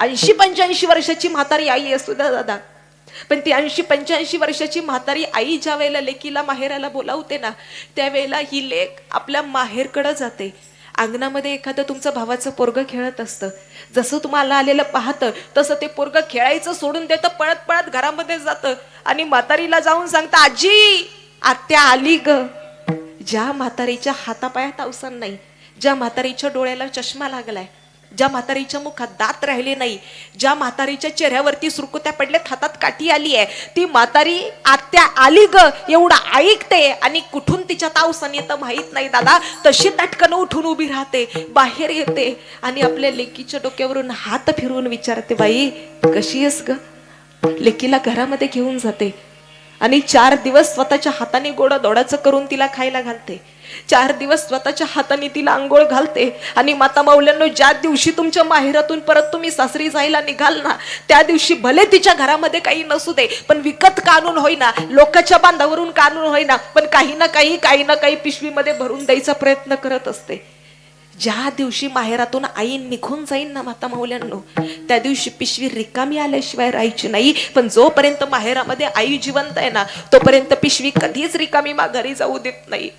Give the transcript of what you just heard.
ऐंशी पंच्याऐंशी वर्षाची म्हातारी आई असू द्या दादा. पण ती ऐंशी पंच्याऐंशी वर्षाची म्हातारी आई ज्या वेळेला लेकीला माहेराला बोलावते ना त्यावेळेला ही लेक आपल्या माहेरकडं जाते. अंगणामध्ये एखादं तुमचं भावाचं पोरग खेळत असतं. जसं तुम्हाला आलेलं पाहतं तसं ते पोरग खेळायचं सोडून देतं पळत पळत घरामध्ये जातं. आणि म्हातारीला जाऊन सांगतं आजी आत्या आली ग. ज्या म्हातारीच्या हातापायात अवसान नाही ज्या म्हातारीच्या डोळ्याला चष्मा लागलाय ज्या म्हातारीच्या मुखात दात राहिले नाही ज्या म्हातारीच्या चेहऱ्यावरती सुरकुत्या पडल्यात हातात काठी आली आहे ती म्हातारी आत्या आली ग एवढं ऐकते आणि कुठून तिच्या तावसाने येतं माहीत नाही दादा. तशी तटकन उठून उभी राहते बाहेर येते आणि आपल्या लेकीच्या डोक्यावरून हात फिरवून विचारते बाई कशी आहेस ग? लेकीला घरामध्ये घेऊन जाते. आणि चार दिवस स्वतःच्या हाताने गोडा दोडाचं करून तिला खायला घालते. चार दिवस स्वतःच्या हाताने तिला आंघोळ घालते. आणि माता माऊल्यांनो ज्या दिवशी तुमच्या माहेरातून परत तुम्ही सासरी जायला निघाल ना त्या दिवशी भले तिच्या घरामध्ये काही नसू दे पण विकत कानून होईना लोकांच्या बांधावरून कानून होईना पण काही ना काही काही ना काही पिशवीमध्ये भरून द्यायचा प्रयत्न करत असते. ज्या दिवशी माहेरातून आई निघून जाईन ना माता माऊल्यांनो त्या दिवशी पिशवी रिकामी आल्याशिवाय राहायची नाही. पण जोपर्यंत माहेरामध्ये आई जिवंत आहे ना तोपर्यंत पिशवी कधीच रिकामी माघारी जाऊ देत नाही.